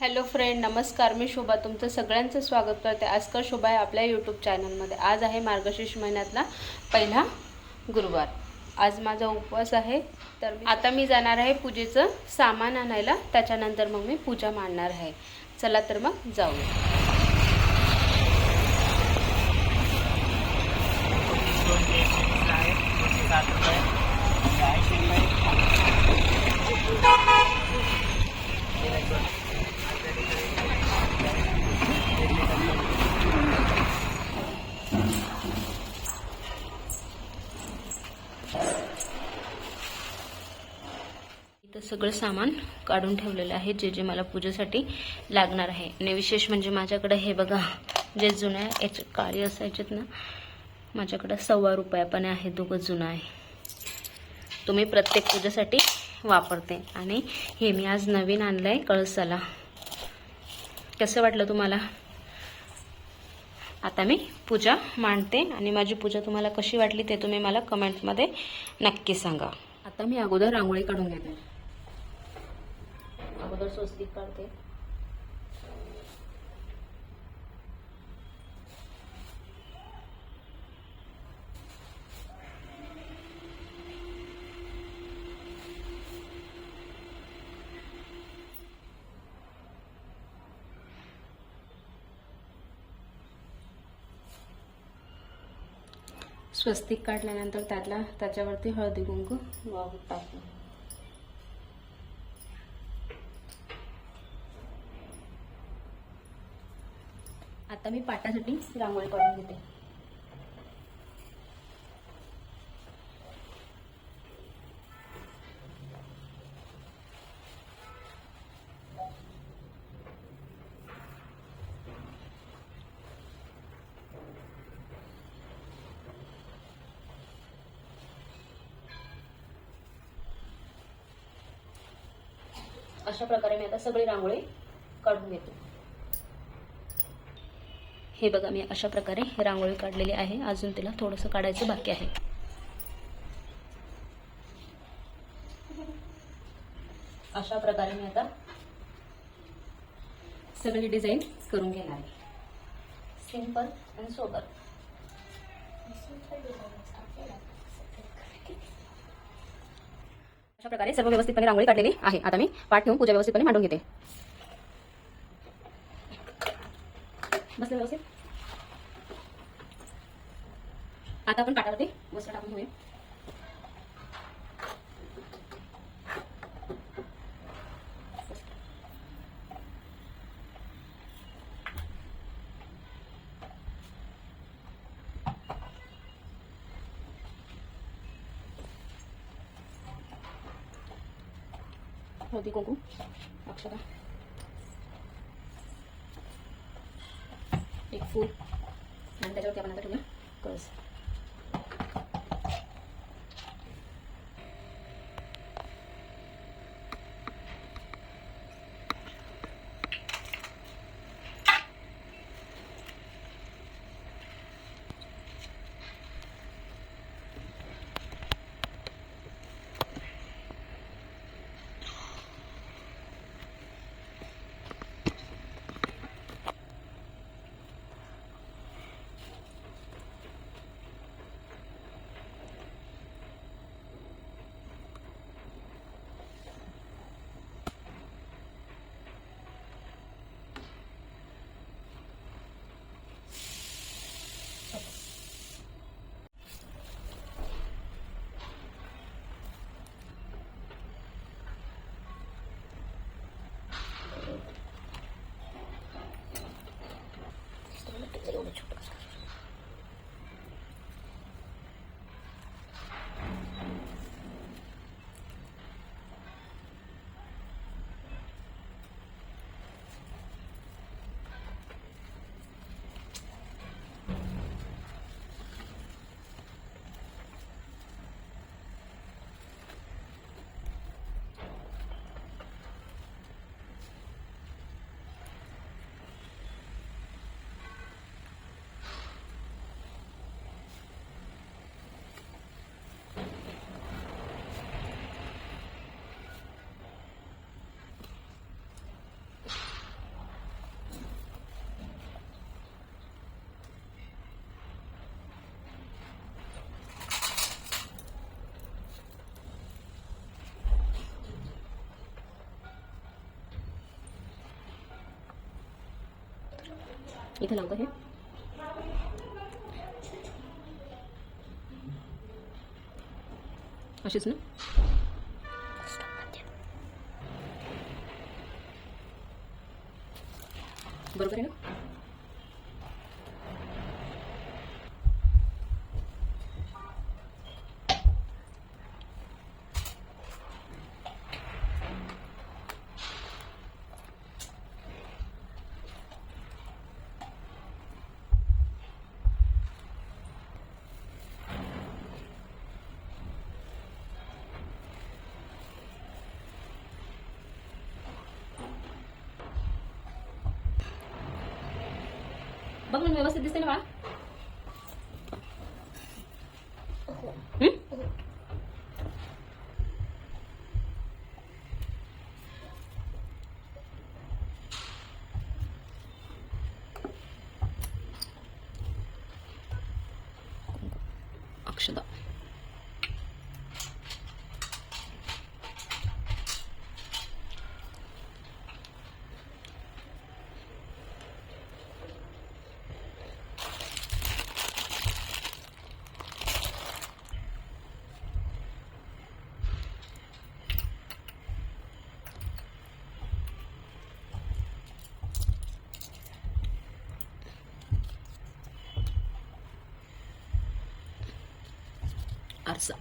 Hello friend नमस्कार. मी शोभा. तुमचं सगळ्यांचं स्वागत करते. आजकाल शोभा आहे आपल्या यूट्यूब चॅनलमध्ये आज आहे मार्गशीर्ष महिन्यातला पहिला गुरुवार. आज माझा उपवास आहे. तर आता मी जाणार आहे पूजेचं सामान आणायला. त्याच्यानंतर मग मी पूजा मांडणार आहे. चला तर मग जाऊया. सात रुपये. सगळं सामान काढून ठेवलेलं आहे जे जे मला पूजेसाठी लागणार आहे. आणि विशेष म्हणजे माझ्याकडे हे बघा जे जुन्या याचे काळी असायचेत ना माझ्याकडं सव्वा रुपया पण आहे दोघं जुनं आहे. तुम्ही प्रत्येक पूजेसाठी वापरते. आणि हे मी आज नवीन आणलं आहे कळसाला. कसं वाटलं तुम्हाला? आता मी पूजा मांडते. आणि माझी पूजा तुम्हाला कशी वाटली ते तुम्ही मला कमेंटमध्ये नक्की सांगा. आता मी अगोदर रांगोळी काढून घेते. अगोदर स्वस्तिक काढते. स्वस्तिक काढल्यानंतर त्यातला त्याच्यावरती हळदी कुंकू टाकू. आता मी पाटासाठी रांगोळी काढून घेते. अशा प्रकारे मी आता सगळी रांगोळी काढून घेते. हे बघा मी अशा प्रकारे रांगोळी काढलेली आहे. अजून तिला थोडंसं काढायचं बाकी आहे. अशा प्रकारे मी आता सगळी डिझाईन करून घेणार आहे. सिंपल आणि सोबर अशा प्रकारे सर्व व्यवस्थितपणे रांगोळी काढलेली आहे. आता मी पाठ ठेवून पूजा व्यवस्थितपणे मांडून घेते. बसलं व्यवस्थित. आता आपण पाटावरती मसाला टाकून घेऊया. हळदी कुंकू. अक्षता. फूल आणि त्याच्यावरती आपण आता ठेवूया कळस इथे लावतो हे. अशीच ना? बरोबर आहे ना? बघ ना व्यवस्थित दिसते ना बाळा हं? अक्षदा आरसा.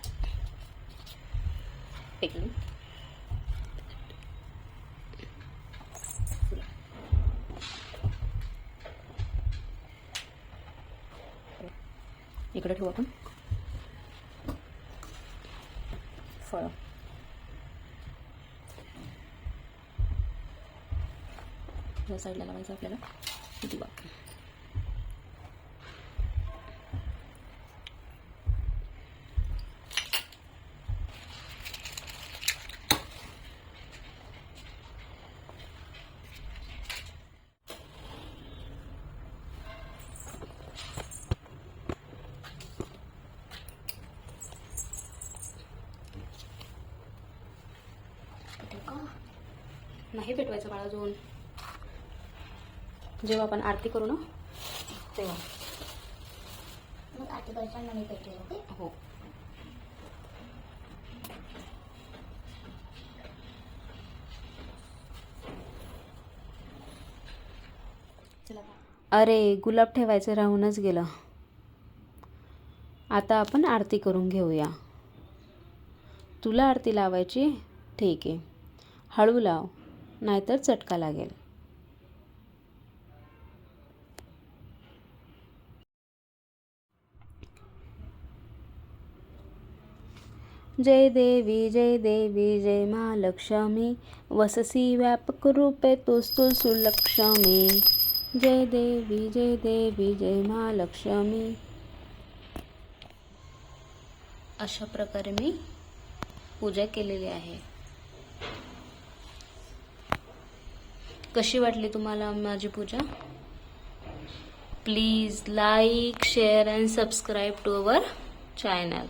इकडे ठेवू आपण. फळ. या साईडला लावायचं आपल्याला. दिवा. नाही पेटवायचं बाळा अजून जेव्हा आपण आरती करू ना तेव्हा. मग आधी करताना मी पेटवेल ओके? हो. अरे गुलाब ठेवायचं राहूनच गेलं. आता आपण आरती करून घेऊया. तुला आरती लावायची? ठीक आहे. हळू लाव. नाहीतर चटका लागेल. जय देवी जय देवी जय महालक्ष्मी वससी व्यापक रूपे तुस्तु सुलक्ष्मी. जय देवी जय देवी जय महालक्ष्मी अशा प्रकारे मी पूजा केलेली आहे. कशी वाटली तुम्हाला माझी पूजा? Please like share and subscribe to our channel